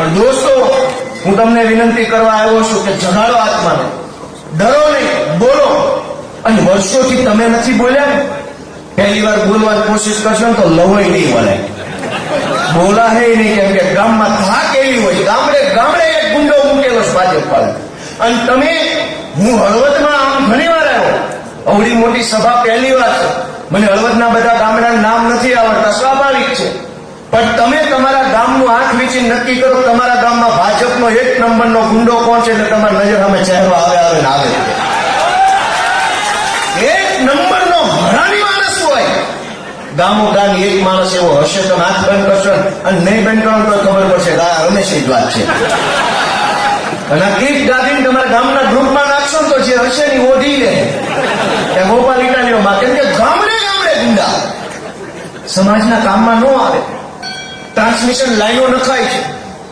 પણ દોસ્તો, હું તમને વિનંતી કરવા આવ્યો છું કે જગાડો આત્માને. ડરો નહીં, બોલો. અને વર્ષોથી તમે નથી બોલ્યા પહેલી વાર બોલવાની કોશિશ કરશો ને તો લવાઈ નહીં વળે બોલા હે નહીં, કેમ કે ગામમાં થાક એવી હોય. ગામડે ગામડે એક ગુંડો મૂકેલો છે ભાજપ વાળો અને તમે, હું હળવદમાં આમ ઘણી વાર આવ્યો. અવડી મોટી સભા પહેલી વાર છે. મને હળવદના બધા ગામડાના નામ નથી આવડતા, સ્વાભાવિક છે. પણ તમે ગામનું વીચી નક્કી કરો તમારા ગામમાં ભાજપનો એક નંબરનો ગુંડો કોણ છે? એટલે તમારા નજર સામે ચહેરો આવે આવે ને આવે. એક નંબરનો હરામી માણસ હોય. ગામો ગામ એક માણસ એવો હશે તો આંખ બંધ કરશો અને નહીં બંધ કરો તો ખબર પડશે આ રમેશ જ વાત છે. અને આ ક્લિપ ગાડીને તમારા ગામના ગ્રુપમાં નાખશો તો જે હશે ને ઓઢી લે. એ ગોપાલ ઇટાલીઓમાં કેમ કે ગામડે ગામડે ગુંડા. સમાજના કામમાં ન આવે. ટ્રાન્સમિશન લાઈનો નખાય છે.